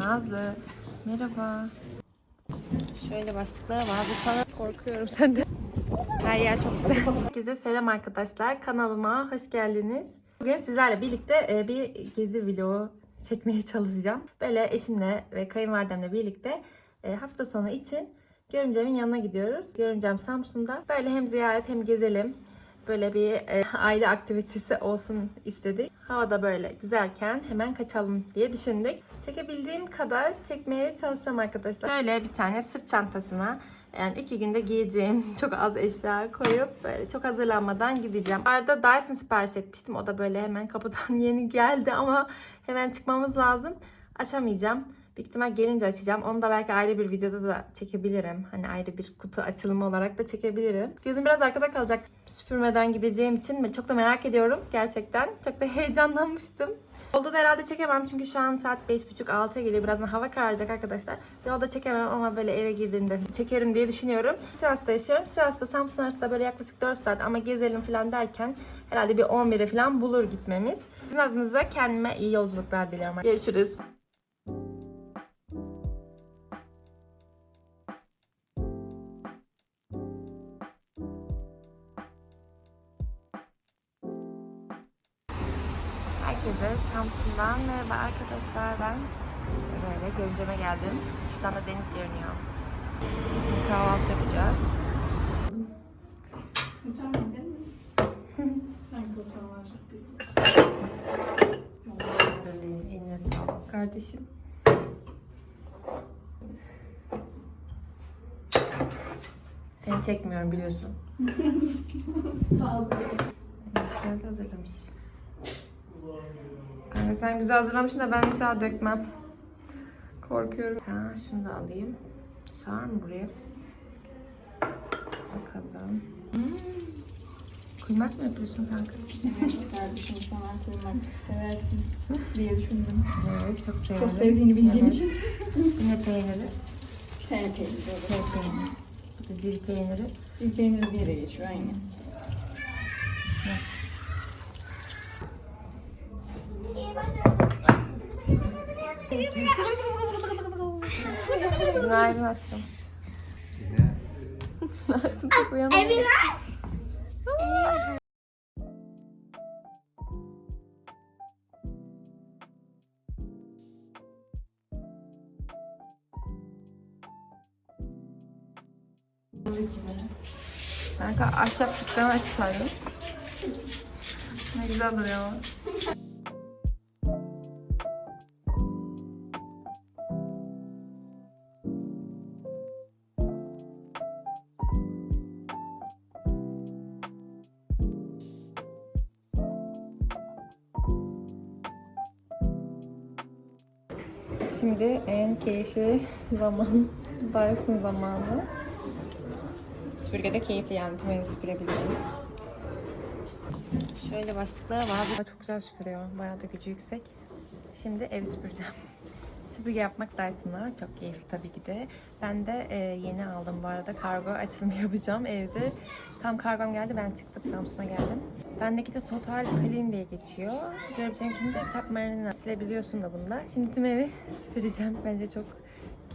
Nazlı. Merhaba. Şöyle başlıklara bazı sana korkuyorum senden. Her yer çok güzel. Herkese selam arkadaşlar. Kanalıma hoş geldiniz. Bugün sizlerle birlikte e, bir gezi vlogu çekmeye çalışacağım. Böyle eşimle ve kayınvalidemle birlikte e, hafta sonu için Görümcem'in yanına gidiyoruz. Görümcem Samsun'da. Böyle hem ziyaret hem gezelim. Böyle bir e, aile aktivitesi olsun istedik. Havada böyle güzelken hemen kaçalım diye düşündük. Çekebildiğim kadar çekmeye çalışacağım arkadaşlar. Böyle bir tane sırt çantasına yani iki günde giyeceğim çok az eşya koyup böyle çok hazırlanmadan gideceğim. Bu arada Dyson sipariş etmiştim. O da böyle hemen kapıdan yeni geldi ama hemen çıkmamız lazım. Açamayacağım. Büyük ihtimal gelince açacağım. Onu da belki ayrı bir videoda da çekebilirim. Hani ayrı bir kutu açılımı olarak da çekebilirim. Gözüm biraz arkada kalacak süpürmeden gideceğim için çok da merak ediyorum gerçekten. Çok da heyecanlanmıştım. Yolda da herhalde çekemem çünkü şu an saat 5.30-6'ya geliyor. Birazdan hava kararacak arkadaşlar. Yolda çekemem ama böyle eve girdiğimde çekerim diye düşünüyorum. Sivas'ta yaşıyorum. Sivas'ta Samsun arasında böyle yaklaşık 4 saat ama gezelim falan derken herhalde bir 11'e falan bulur gitmemiz. Sizin adınıza kendime iyi yolculuklar diliyorum. Görüşürüz. Herkese Samsun'dan merhaba arkadaşlar ben böyle görünceme geldim. Şuradan da deniz görünüyor. Şimdi kahvaltı yapacağız. Hazırlayayım eline sağlık kardeşim. Seni çekmiyorum biliyorsun. Sağ ol. Güzel hazırlamış. Kanka sen güzel hazırlamışsın da ben inşallah dökmem. Korkuyorum. Ha, şunu da alayım. Sağır mı buraya? Bakalım. Hmm. Kuymak mı yapıyorsun kanka? Evet kardeşim sana koymak seversin diye düşündüm. Evet çok severim. Çok sevdiğini bildiğim Evet. için. Ne peyniri? T peyniri. Tel peyniri. Bu da dil peyniri. Dil peyniri diye de geçiyor aynı. Günaydın aşkım. Günaydın çok uyanamadım. Kanka ahşap dükkanı açsaydın. Ne güzel duruyor Şimdi en keyifli zaman, Dyson zamanı. Süpürge keyifli yani tüm evi süpürebilirim. Şöyle başlıklara var. Çok güzel süpürüyor. Bayağı da gücü yüksek. Şimdi evi süpüreceğim. Süpürge yapmak Dyson'la çok keyifli tabii ki de. Ben de e, yeni aldım bu arada. Kargo açılımı yapacağım evde. Tam kargom geldi. Ben çıktım Samsun'a geldim. Bendeki de Total Clean diye geçiyor. Görebileceğimkini de Submarine silebiliyorsun da bunda. Şimdi tüm evi süpüreceğim. Bence çok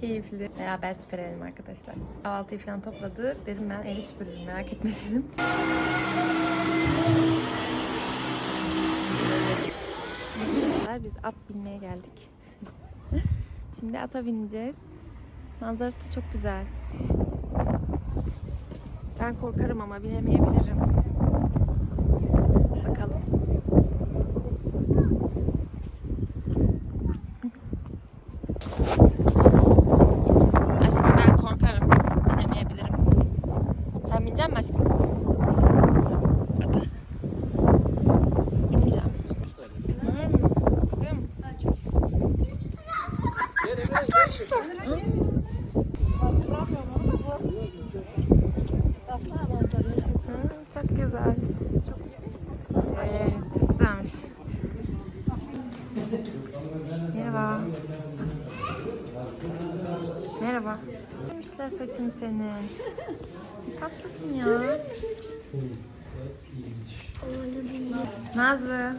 keyifli. Beraber süpürelim arkadaşlar. Kahvaltıyı falan topladık. Dedim ben evi süpürürüm merak etme dedim. Biz at binmeye geldik. Şimdi ata bineceğiz. Manzarası da çok güzel. Ben korkarım ama binemeyebilirim. Bakalım. Demişler saçın senin. Tatlısın ya. Nazlı.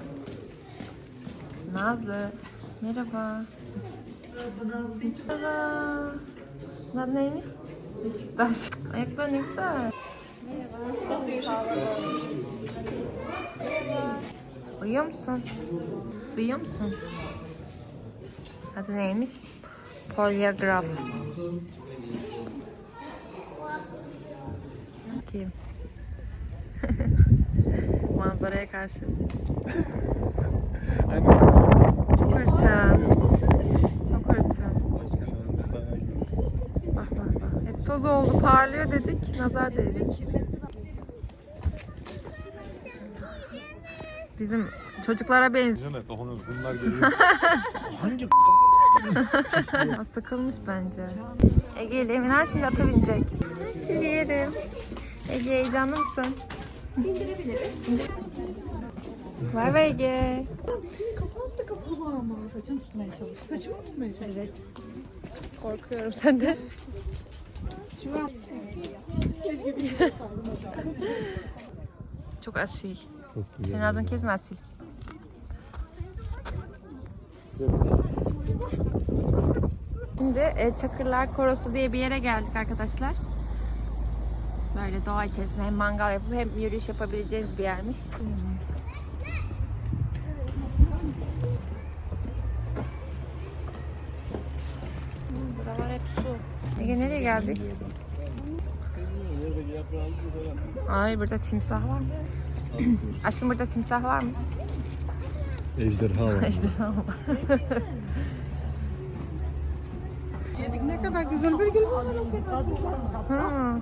Nazlı. Merhaba. Merhaba. Bunlar neymiş? Beşiktaş. Ayaklar ne güzel. Uyuyor musun? Uyuyor musun? Adı neymiş? Polyagraf. Bakayım. Manzaraya karşı. Hırçın. Çok hırçın. Bak bak bak. Hep toz oldu parlıyor dedik. Nazar değdi. Bizim çocuklara benziyor. Bunlar geliyor. Hangi Sıkılmış bence. Ege ile Emin her şeyi ata binecek. Her şeyi yerim. Ege heyecanlı mısın? Bindirebiliriz. Vay vay Ege. Saçını tutmaya çalış. Saçımı tutmaya çalış. Evet. Korkuyorum senden. Çok asil. Çok Senin adın kesin asil. Şimdi e, Çakırlar Korosu diye bir yere geldik arkadaşlar. Böyle doğa içerisinde hem mangal yapıp hem yürüyüş yapabileceğiniz bir yermiş. Buralar hep su. Ege nereye geldik? Ay burada timsah var mı? Aşkım burada timsah var mı? Ejderha var. Ejderha var. Ne kadar güzel bir gün. Hmm.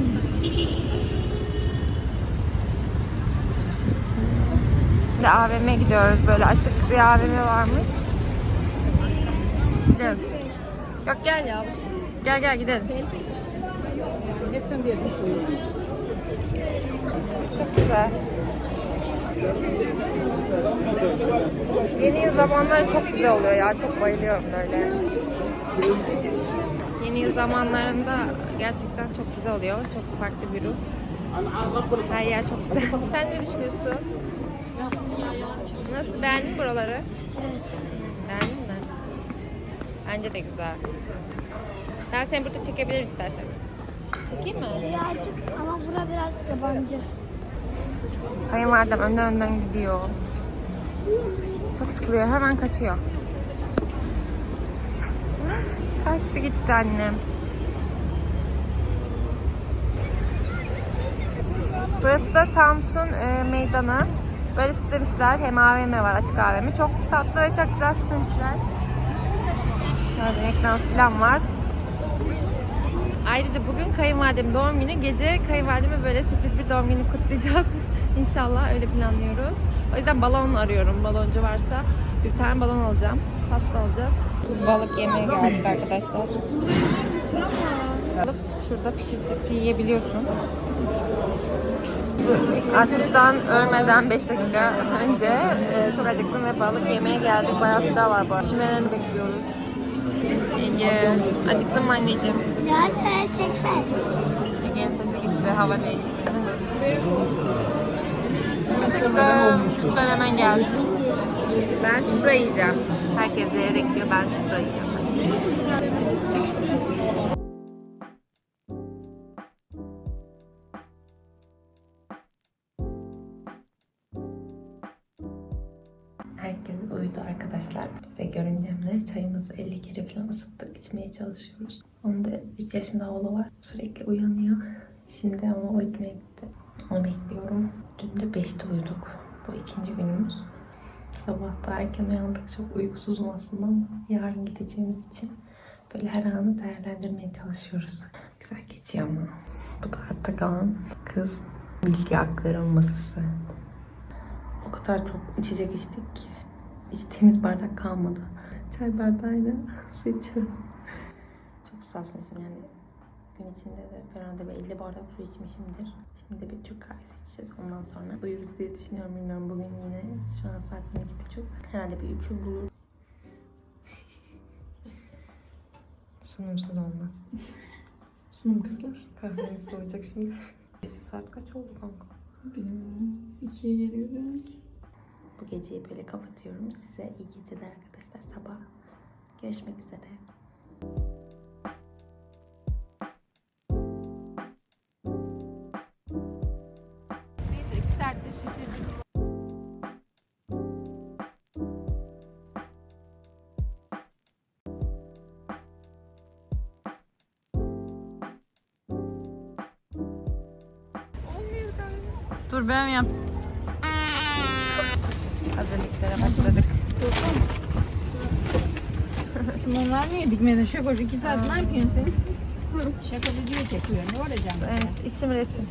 Şimdi AVM'ye gidiyoruz. Böyle açık bir AVM varmış. Gidelim. Yok gel ya. Gel gel gidelim. Diye. Çok güzel. Yeni yıl zamanları çok güzel oluyor ya. Çok bayılıyorum böyle. Yeni yıl zamanlarında gerçekten çok güzel oluyor. Çok farklı bir ruh. Her yer çok güzel. Sen ne düşünüyorsun? Nasıl? Beğendin buraları? Beğendin mi? Bence de güzel. Ben seni burada çekebilirim istersen. Çekeyim mi? Birazcık ama bura biraz yabancı. Kayınvalidem önden önden gidiyor. Çok sıkılıyor. Hemen kaçıyor. Kaçtı gitti annem. Burası da Samsun e, meydanı. Böyle süslemişler. Hem AVM var, açık AVM. Çok tatlı ve çok güzel süslemişler. Şöyle McDonald's falan var. Ayrıca bugün kayınvalidemin doğum günü. Gece kayınvalideme böyle sürpriz bir doğum günü kutlayacağız. İnşallah öyle planlıyoruz. O yüzden balon arıyorum. Baloncu varsa bir tane balon alacağım. Pasta alacağız. Balık yemeye geldik arkadaşlar. Alıp şurada pişirtip yiyebiliyorsun. Açlıktan ölmeden 5 dakika önce e, çok acıktım ve balık yemeye geldik. Bayağı sıra var bu arada. Pişmelerini bekliyoruz. Ege, acıktın mı anneciğim? Yani çekme. Ege'nin sesi gitti, hava değişikliği. Çok acıktım. Lütfen hemen gel. Ben çupra yiyeceğim. Herkes levrek diyor, ben çupra yiyeceğim. Çayımızı 50 kere falan ısıttık. içmeye çalışıyoruz. Onda 3 yaşında oğlu var. Sürekli uyanıyor. Şimdi onu uyutmaya gitti. Onu bekliyorum. Dün de 5'te uyuduk. Bu ikinci günümüz. Sabah da erken uyandık. Çok uykusuzum aslında ama yarın gideceğimiz için böyle her anı değerlendirmeye çalışıyoruz. Güzel geçiyor ama. Bu da artta kalan kız bilgi aktarım masası. O kadar çok içecek içtik ki hiç temiz bardak kalmadı. Çay bardağıyla su içiyorum. Çok susarsın yani Gün içinde de herhalde bir 50 bardak su içmişimdir. Şimdi bir Türk kahvesi içeceğiz. Ondan sonra uyuruz diye düşünüyorum. Bilmiyorum bugün yine şu an saat 12.30. Herhalde bir 3'ü bulur. Sunumsuz olmaz. Sunum kızlar. Kahvemiz soğuyacak şimdi. Gece saat kaç oldu kanka? Bilmiyorum. İkiye geliyor belki. Bu geceyi böyle kapatıyorum. Size iyi geceler arkadaşlar. Sabah görüşmek üzere. Dur ben yap. Hazırlıklara başladık. Şunlar niye dikmedin? Şakoş iki saat ne yapıyorsun sen? Şaka video çekiyor. Ne olacak? Evet, isim resim.